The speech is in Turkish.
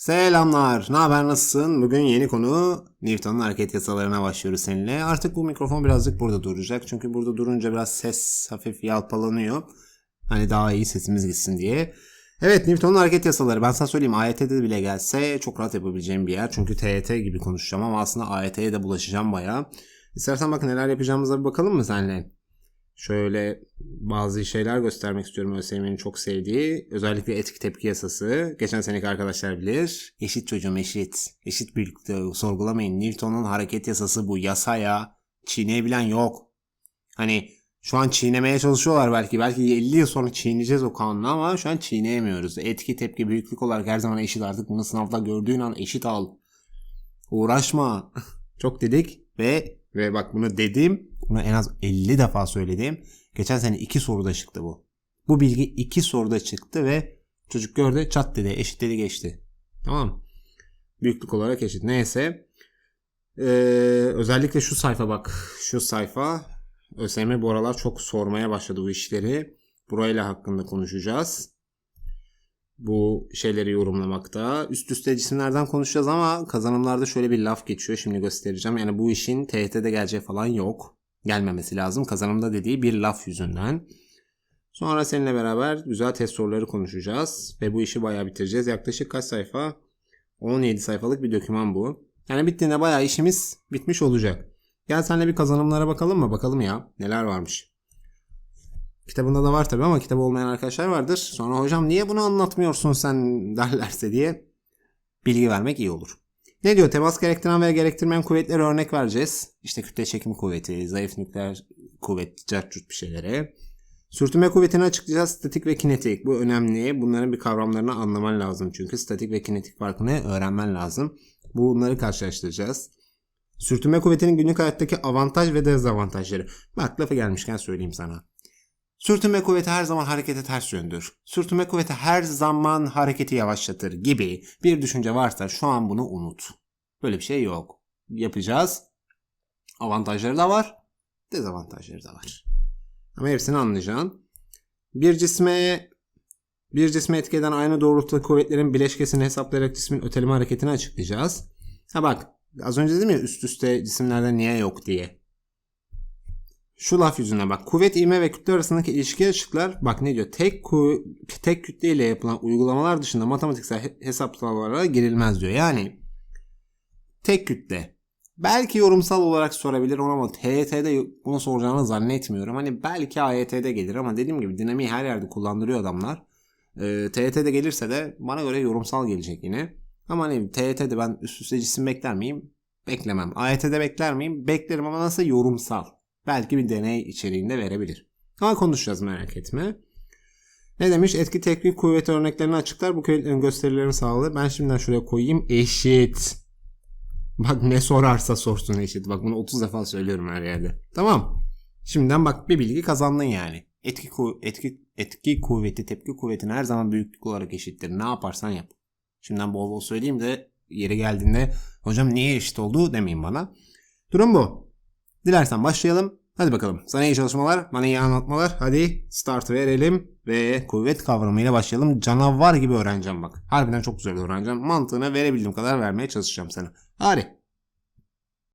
Selamlar. Ne haber nasılsın? Bugün yeni konu Newton'un hareket yasalarına başlıyoruz seninle. Artık bu mikrofon birazcık burada duracak. Çünkü burada durunca biraz ses hafif yalpalanıyor. Hani daha iyi sesimiz gitsin diye. Evet Newton'un hareket yasaları. Ben sana söyleyeyim AYT'de bile gelse çok rahat yapabileceğim bir yer. Çünkü TYT gibi konuşacağım ama aslında AYT'ye de bulaşacağım bayağı. İstersen bak neler yapacağımıza bir bakalım mı seninle? Şöyle bazı şeyler göstermek istiyorum ÖSYM'nin çok sevdiği. Özellikle etki tepki yasası. Geçen seneki arkadaşlar bilir. Eşit çocuğum eşit. Eşit birlikte sorgulamayın. Newton'un hareket yasası bu. Yasaya çiğneyebilen yok. Hani şu an çiğnemeye çalışıyorlar belki. Belki 50 yıl sonra çiğneyeceğiz o kanunu ama şu an çiğneyemiyoruz. Etki tepki büyüklük olarak her zaman eşit artık. Bunu sınavda gördüğün an eşit al. Uğraşma. çok dedik ve ve bak bunu dedim. Bunu en az 50 defa söyledim. Geçen sene iki soruda çıktı bu. Bu bilgi iki soruda çıktı ve çocuk gördü çat dedi eşitledi geçti. Tamam Büyüklük olarak eşit. Neyse. Ee, özellikle şu sayfa bak. Şu sayfa. ÖSYM bu aralar çok sormaya başladı bu işleri. Burayla hakkında konuşacağız. Bu şeyleri yorumlamakta. Üst üste cisimlerden konuşacağız ama kazanımlarda şöyle bir laf geçiyor. Şimdi göstereceğim. Yani bu işin TYT'de geleceği falan yok gelmemesi lazım. Kazanımda dediği bir laf yüzünden. Sonra seninle beraber güzel test soruları konuşacağız. Ve bu işi bayağı bitireceğiz. Yaklaşık kaç sayfa? 17 sayfalık bir doküman bu. Yani bittiğinde bayağı işimiz bitmiş olacak. Gel senle bir kazanımlara bakalım mı? Bakalım ya neler varmış. Kitabında da var tabi ama kitabı olmayan arkadaşlar vardır. Sonra hocam niye bunu anlatmıyorsun sen derlerse diye bilgi vermek iyi olur. Ne diyor? Temas gerektiren ve gerektirmeyen kuvvetleri örnek vereceğiz. İşte kütle çekim kuvveti, zayıf nükleer kuvvet, cartçut bir şeylere. Sürtünme kuvvetini açıklayacağız. Statik ve kinetik. Bu önemli. Bunların bir kavramlarını anlaman lazım. Çünkü statik ve kinetik farkını öğrenmen lazım. Bunları karşılaştıracağız. Sürtünme kuvvetinin günlük hayattaki avantaj ve dezavantajları. Bak lafı gelmişken söyleyeyim sana. Sürtünme kuvveti her zaman harekete ters yöndür. Sürtünme kuvveti her zaman hareketi yavaşlatır gibi bir düşünce varsa şu an bunu unut. Böyle bir şey yok. Yapacağız. Avantajları da var. Dezavantajları da var. Ama hepsini anlayacaksın. Bir cisme bir cisme etki eden aynı doğrultuda kuvvetlerin bileşkesini hesaplayarak cismin öteleme hareketini açıklayacağız. Ha bak az önce dedim ya üst üste cisimlerde niye yok diye. Şu laf yüzünden bak. Kuvvet, ivme ve kütle arasındaki ilişkiyi açıklar. Bak ne diyor? Tek, ku tek kütle ile yapılan uygulamalar dışında matematiksel hesaplamalara girilmez diyor. Yani tek kütle. Belki yorumsal olarak sorabilir onu ama TYT'de bunu soracağını zannetmiyorum. Hani belki AYT'de gelir ama dediğim gibi dinamiği her yerde kullandırıyor adamlar. Ee, TYT'de gelirse de bana göre yorumsal gelecek yine. Ama hani TYT'de ben üst üste cisim bekler miyim? Beklemem. AYT'de bekler miyim? Beklerim ama nasıl yorumsal. Belki bir deney içeriğinde verebilir. Ama konuşacağız merak etme. Ne demiş? Etki teknik kuvvet örneklerini açıklar. Bu gösterilerini sağlar. Ben şimdiden şuraya koyayım. Eşit. Bak ne sorarsa sorsun eşit. Bak bunu 30 defa söylüyorum her yerde. Tamam. Şimdiden bak bir bilgi kazandın yani. Etki, ku etki, etki kuvveti, tepki kuvvetine her zaman büyüklük olarak eşittir. Ne yaparsan yap. Şimdiden bol bol söyleyeyim de yeri geldiğinde hocam niye eşit oldu demeyin bana. Durum bu. Dilersen başlayalım. Hadi bakalım. Sana iyi çalışmalar, bana iyi anlatmalar. Hadi start verelim ve kuvvet kavramıyla başlayalım. Canavar gibi öğreneceğim bak. Harbiden çok güzel öğreneceğim. Mantığına verebildiğim kadar vermeye çalışacağım sana. Hadi.